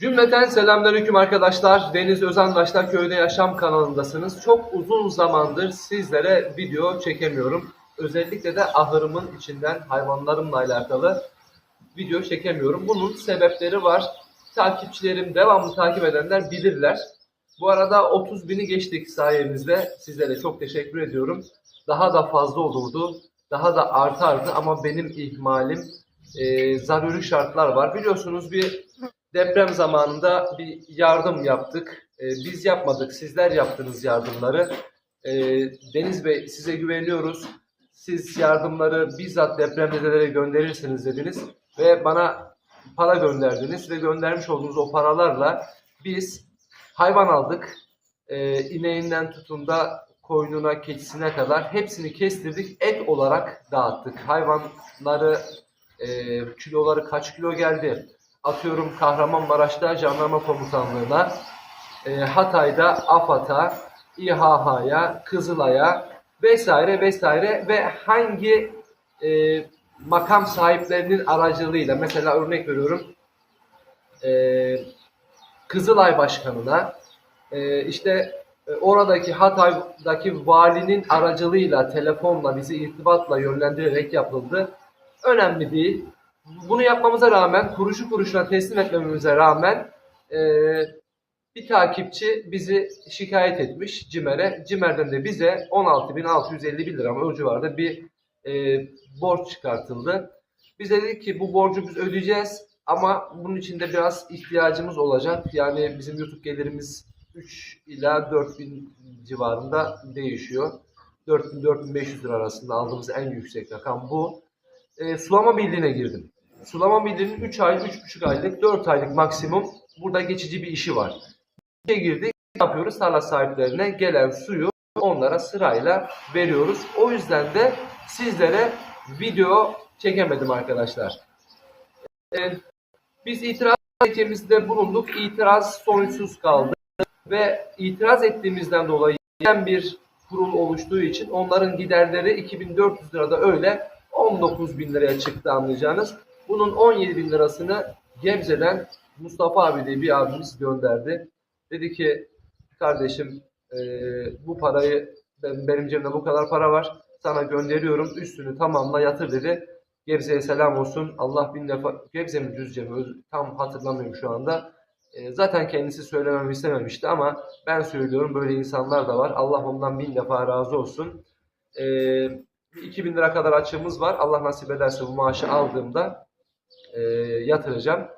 Cümleten selamünaleyküm arkadaşlar. Deniz Özandaşlar Köyde Yaşam kanalındasınız. Çok uzun zamandır sizlere video çekemiyorum. Özellikle de ahırımın içinden hayvanlarımla alakalı video çekemiyorum. Bunun sebepleri var. Takipçilerim, devamlı takip edenler bilirler. Bu arada 30 bini geçtik sayenizde. Sizlere çok teşekkür ediyorum. Daha da fazla olurdu. Daha da artardı ama benim ihmalim e, zaruri şartlar var. Biliyorsunuz bir deprem zamanında bir yardım yaptık. E, biz yapmadık, sizler yaptınız yardımları. E, Deniz Bey size güveniyoruz. Siz yardımları bizzat depremzedelere gönderirsiniz dediniz ve bana para gönderdiniz ve göndermiş olduğunuz o paralarla biz hayvan aldık. E, ineğinden tutun da koyununa, keçisine kadar hepsini kestirdik. Et olarak dağıttık. Hayvanları e, kiloları kaç kilo geldi? Atıyorum Kahramanmaraş'ta jandarma komutanlığına, e, Hatay'da AFAD'a, İHH'ya, Kızılay'a vesaire vesaire ve hangi e, makam sahiplerinin aracılığıyla mesela örnek veriyorum e, Kızılay Başkanı'na e, işte e, oradaki Hatay'daki valinin aracılığıyla telefonla bizi irtibatla yönlendirerek yapıldı. Önemli değil. Bunu yapmamıza rağmen kuruşu kuruşuna teslim etmememize rağmen e, bir takipçi bizi şikayet etmiş CİMER'e. CİMER'den de bize 16.651 lira mı o civarda bir e, borç çıkartıldı. Biz de dedik ki bu borcu biz ödeyeceğiz ama bunun için de biraz ihtiyacımız olacak. Yani bizim YouTube gelirimiz 3 ila 4000 civarında değişiyor. 4000-4500 lira arasında aldığımız en yüksek rakam bu. E, sulama birliğine girdim. Sulama birliğinin 3 ay, 3,5 aylık, 4 aylık maksimum burada geçici bir işi var. İşe girdik. Ne yapıyoruz? Tarla sahiplerine gelen suyu onlara sırayla veriyoruz. O yüzden de sizlere video çekemedim arkadaşlar. Ee, biz itiraz dilekçemizde bulunduk. İtiraz sonuçsuz kaldı. Ve itiraz ettiğimizden dolayı bir kurul oluştuğu için onların giderleri 2400 lirada öyle 19 bin liraya çıktı anlayacağınız. Bunun 17 bin lirasını Gebze'den Mustafa abi diye bir abimiz gönderdi. Dedi ki kardeşim e, bu parayı ben, benim cebimde bu kadar para var sana gönderiyorum üstünü tamamla yatır dedi. Gebze'ye selam olsun. Allah bin defa Gebze mi Düzce mi tam hatırlamıyorum şu anda. E, zaten kendisi söylememi istememişti ama ben söylüyorum böyle insanlar da var. Allah ondan bin defa razı olsun. E, 2000 lira kadar açığımız var. Allah nasip ederse bu maaşı aldığımda e, yatıracağım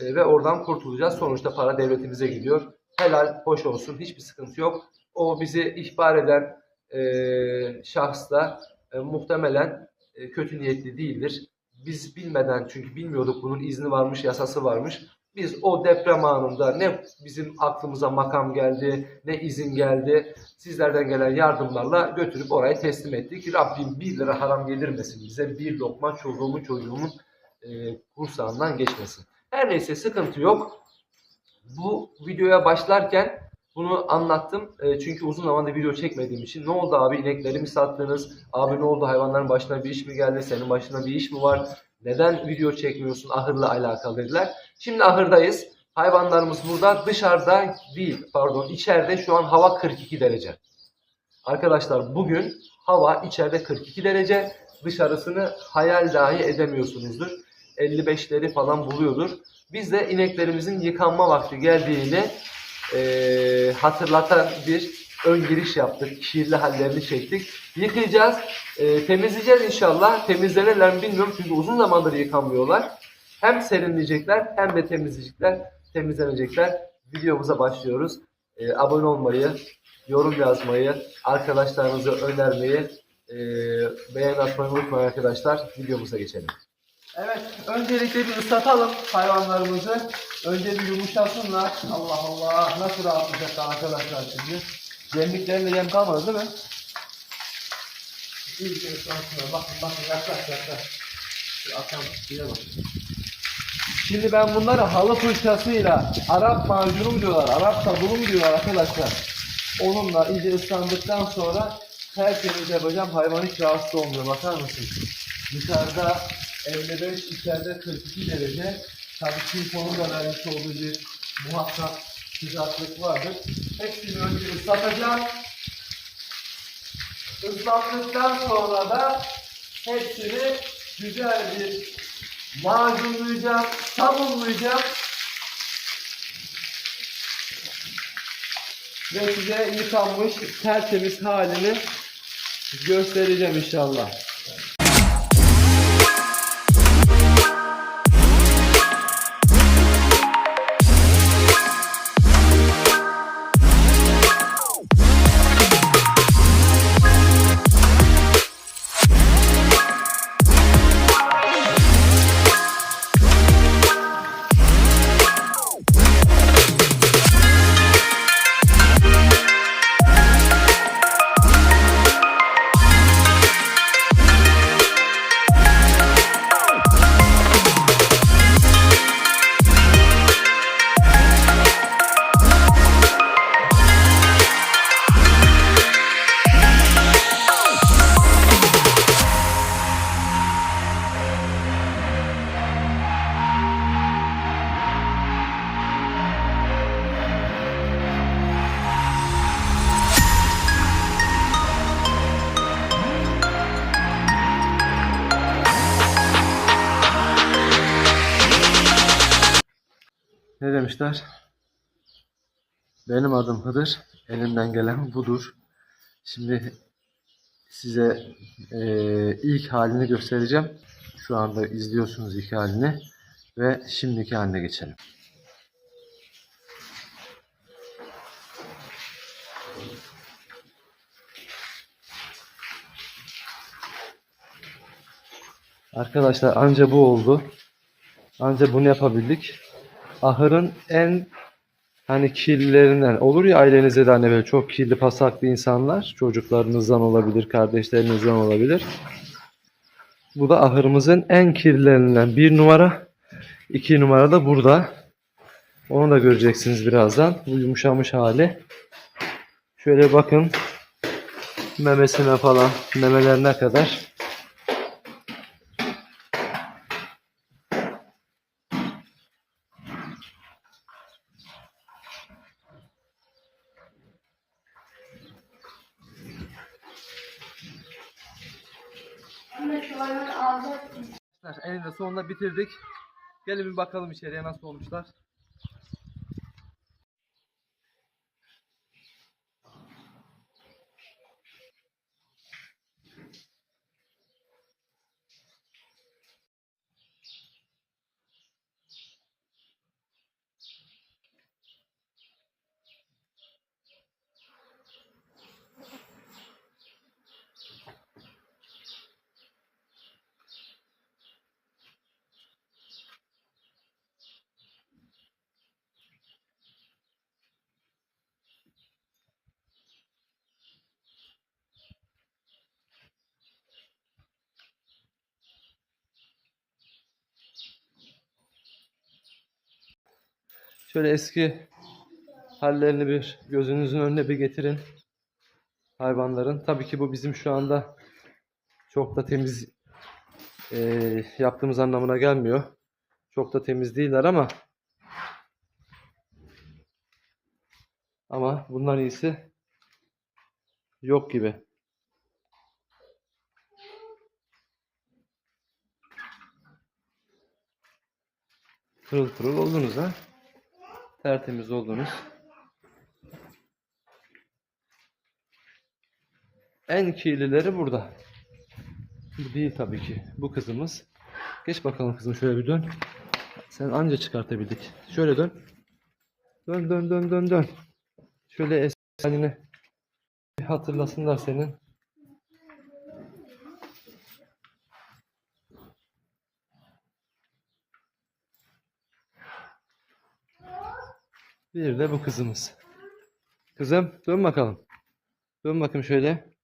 E, ve oradan kurtulacağız. Sonuçta para devletimize gidiyor. Helal, hoş olsun. Hiçbir sıkıntı yok. O bizi ihbar eden e, şahs da e, muhtemelen e, kötü niyetli değildir. Biz bilmeden çünkü bilmiyorduk bunun izni varmış, yasası varmış. Biz o deprem anında ne bizim aklımıza makam geldi, ne izin geldi. Sizlerden gelen yardımlarla götürüp oraya teslim ettik. Rabbim bir lira haram yedirmesin bize. Bir lokma çocuğumun çocuğumun e, kursağından geçmesin. Her neyse sıkıntı yok. Bu videoya başlarken bunu anlattım. E, çünkü uzun zamandır video çekmediğim için. Ne oldu abi inekleri mi sattınız? Abi ne oldu hayvanların başına bir iş mi geldi? Senin başına bir iş mi var? Neden video çekmiyorsun ahırla alakalı dediler. Şimdi ahırdayız. Hayvanlarımız burada. Dışarıda değil pardon içeride şu an hava 42 derece. Arkadaşlar bugün hava içeride 42 derece. Dışarısını hayal dahi edemiyorsunuzdur. 55'leri falan buluyordur. Biz de ineklerimizin yıkanma vakti geldiğini eee, hatırlatan bir ön giriş yaptık. Kirli hallerini çektik. Yıkayacağız. eee, temizleyeceğiz inşallah. Temizlenirler mi bilmiyorum çünkü uzun zamandır yıkanmıyorlar. Hem serinleyecekler hem de temizleyecekler, temizlenecekler. Videomuza başlıyoruz. Eee, abone olmayı, yorum yazmayı, arkadaşlarınızı önermeyi, eee beğen atmayı unutmayın arkadaşlar. Videomuza geçelim. Evet, öncelikle bir ıslatalım hayvanlarımızı. Önce bir yumuşasınlar. Allah Allah, nasıl rahatlayacaklar arkadaşlar şimdi. Yemliklerinde yem kalmadı değil mi? İyice ıslatsınlar. Bakın bakın yaklaş yaklaş. Atalım, şuraya bak. Şimdi ben bunları halı fırçasıyla Arap macunu diyorlar, Arap sabunu diyorlar arkadaşlar. Onunla iyice ıslandıktan sonra tertemiz yapacağım. Hayvan hiç rahatsız olmuyor. Bakar mısın? Dışarıda 55, içeride 42 derece. Tabii Çinfon'un da vermiş olduğu bir muhakkak sıcaklık vardır. Hepsini önce ıslatacağım. Islattıktan sonra da hepsini güzel bir macunlayacağım, sabunlayacağım. Ve size yıkanmış tertemiz halini göstereceğim inşallah. Ne demişler? Benim adım Hıdır. Elimden gelen budur. Şimdi size eee, ilk halini göstereceğim. Şu anda izliyorsunuz ilk halini. Ve şimdiki haline geçelim. Arkadaşlar anca bu oldu. Anca bunu yapabildik. Ahırın en hani kirlilerinden olur ya ailenizde de hani böyle çok kirli pasaklı insanlar çocuklarınızdan olabilir kardeşlerinizden olabilir. Bu da ahırımızın en kirlilerinden bir numara. iki numara da burada. Onu da göreceksiniz birazdan. Bu yumuşamış hali. Şöyle bakın memesine falan memelerine kadar Arkadaşlar eninde sonunda bitirdik. Gelin bir bakalım içeriye nasıl olmuşlar. Şöyle eski hallerini bir gözünüzün önüne bir getirin. Hayvanların. Tabii ki bu bizim şu anda çok da temiz eee, yaptığımız anlamına gelmiyor. Çok da temiz değiller ama ama bundan iyisi yok gibi. Pırıl pırıl oldunuz ha. Tertemiz oldunuz. En kirlileri burada. Bu değil tabii ki. Bu kızımız. Geç bakalım kızım şöyle bir dön. Sen anca çıkartabildik. Şöyle dön. Dön dön dön dön dön. Şöyle eski halini bir hatırlasınlar senin. Bir de bu kızımız. Kızım dön bakalım. Dön bakayım şöyle.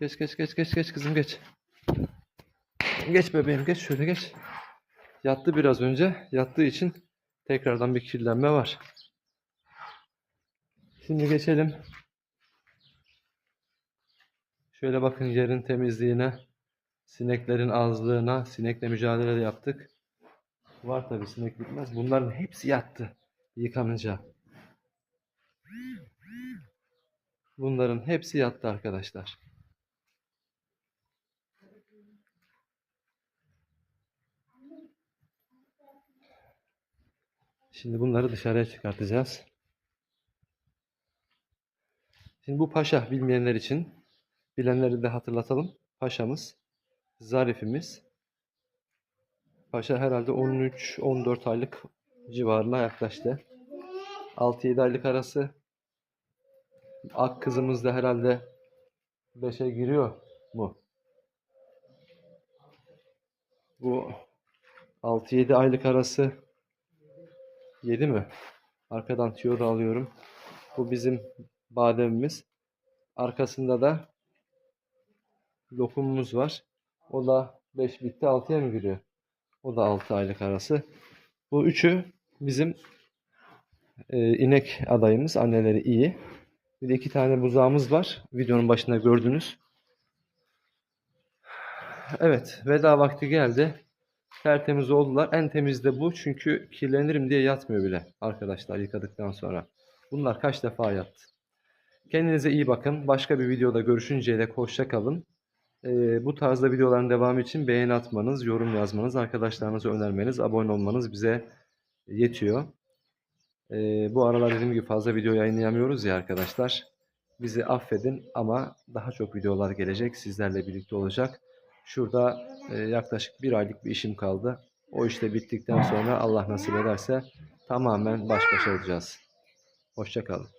Geç geç geç geç geç kızım geç. Geç bebeğim geç şöyle geç. Yattı biraz önce. Yattığı için tekrardan bir kirlenme var. Şimdi geçelim. Şöyle bakın yerin temizliğine, sineklerin azlığına, sinekle mücadele de yaptık. Var tabii sinek bitmez. Bunların hepsi yattı yıkanınca. Bunların hepsi yattı arkadaşlar. Şimdi bunları dışarıya çıkartacağız. Şimdi bu paşa bilmeyenler için bilenleri de hatırlatalım. Paşamız, zarifimiz. Paşa herhalde 13-14 aylık civarına yaklaştı. 6-7 aylık arası. Ak kızımız da herhalde 5'e giriyor mu? Bu 6-7 aylık arası 7 mi? Arkadan tüyo da alıyorum. Bu bizim bademimiz. Arkasında da lokumumuz var. O da 5 bitti 6'ya mı giriyor? O da 6 aylık arası. Bu üçü bizim e, inek adayımız. Anneleri iyi. Bir de iki tane buzağımız var. Videonun başında gördünüz. Evet, veda vakti geldi. Tertemiz oldular. En temiz de bu çünkü kirlenirim diye yatmıyor bile arkadaşlar yıkadıktan sonra. Bunlar kaç defa yattı. Kendinize iyi bakın. Başka bir videoda görüşünceye dek hoşça kalın. Ee, bu tarzda videoların devamı için beğeni atmanız, yorum yazmanız, arkadaşlarınıza önermeniz, abone olmanız bize yetiyor. Ee, bu aralar dediğim gibi fazla video yayınlayamıyoruz ya arkadaşlar. Bizi affedin ama daha çok videolar gelecek. Sizlerle birlikte olacak. Şurada e, yaklaşık bir aylık bir işim kaldı. O işte bittikten sonra Allah nasip ederse tamamen baş başa olacağız. Hoşça kalın.